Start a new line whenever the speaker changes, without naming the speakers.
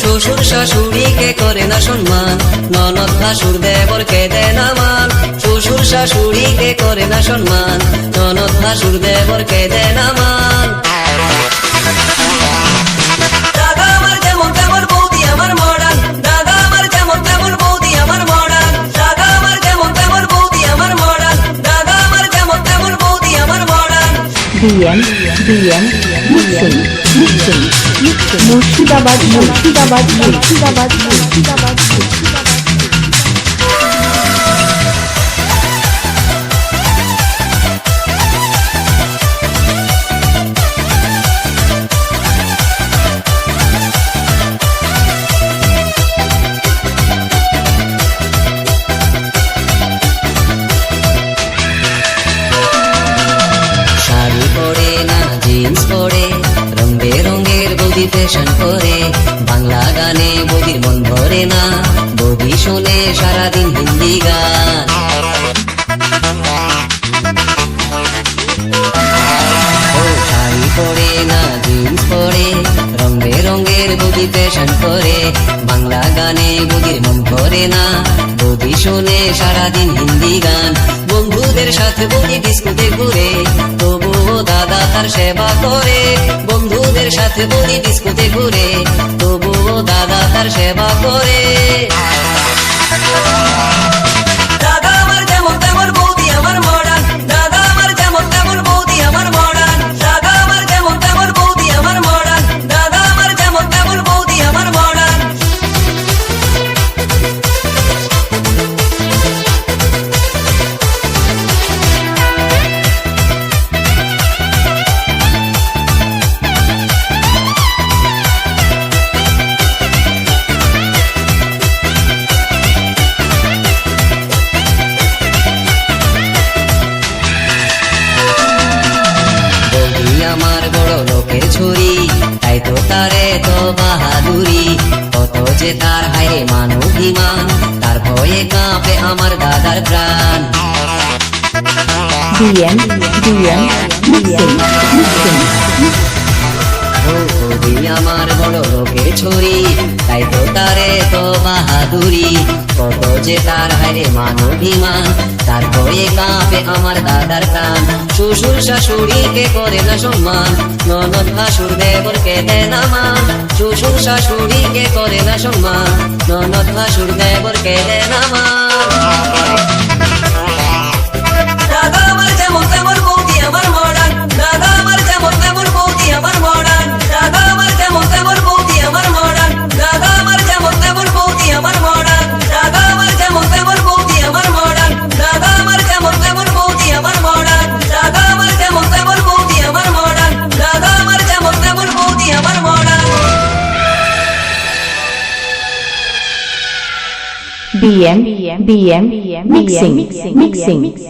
শ্বশুর শাশুড়িকে করে না সম্মান? ননদ ভাসুর দেবরকে দেয় না মান? শ্বশুর শাশুড়িকে করে না সম্মান? ননদ ভাসুর দেবরকে দেয় না মান?
BM BM mixing mixing Murshidabad Murshidabad Murshidabad Murshidabad Murshidabad
বৌদি করে। বাংলা গানে বদির মন ভরে না। বদি শোনে সারাদিন হিন্দি গান। শাড়ি পরে না জিন্স পরে রং বেরঙের মেডিটেশন করে। বাংলা গানে বৌদির মন করে না। বৌদি শোনে সারাদিন হিন্দি গান। বন্ধুদের সাথে বুঝি ডিস্কোতে ঘুরে, তবুও দাদা তার সেবা করে। বন্ধুদের সাথে বুঝি ডিস্কোতে ঘুরে, তবুও দাদা তার সেবা করে। আমার বড় লোকের ছুরি তাই তো তারে তো বাহাদুরি। কত যে তার হায় মানবিমান তার ভয়ে কাঁপে আমার দাদার প্রাণ। আমার বড় লোকের ছুরি তাই তো তারে তো বাহাদুরি। কত যে তার হায় মানবিমান তার ভয়ে কাঁপে আমার দাদার প্রাণ। শ্বশুর শাশুড়িকে করে না সম্মান, ননদ ভাসুর দেবরকে দেয় না মান। শ্বশুর শাশুড়িকে করে না সম্মান, ননদ ভাসুর দেবরকে দেয় না মান। BM,
BM, BM, mixing, mixing, mixing.